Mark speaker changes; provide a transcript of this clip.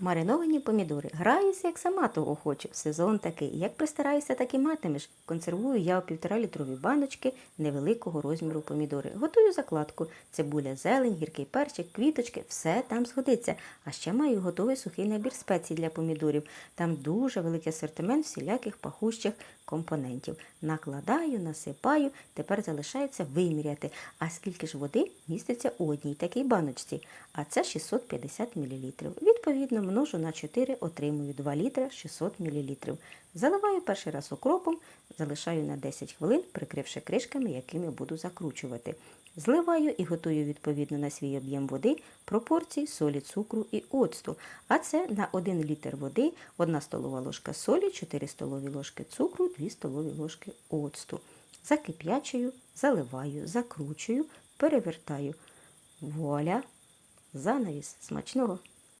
Speaker 1: Мариновані помідори. Граюся, як сама того хочу. Сезон такий. Як пристараюся, так і матимеш. Консервую я у півтора літрові баночки невеликого розміру помідори. Готую закладку. Цибуля, зелень, гіркий перчик, квіточки, все там згодиться. А ще маю готовий сухий набір спецій для помідорів. Там дуже великий асортимент всіляких пахущих компонентів. Накладаю, насипаю, тепер залишається виміряти. А скільки ж води міститься у одній такій баночці? А це 650 мл. Відповідно, множу на 4, отримую 2 літри 600 мл. Заливаю перший раз укропом, залишаю на 10 хвилин, прикривши кришками, якими буду закручувати. Зливаю і готую відповідно на свій об'єм води пропорції солі, цукру і оцту. А це на 1 літр води 1 столова ложка солі, 4 столові ложки цукру, 2 столові ложки оцту. Закип'ячую, заливаю, закручую, перевертаю. Вуаля! Занавіс смачного!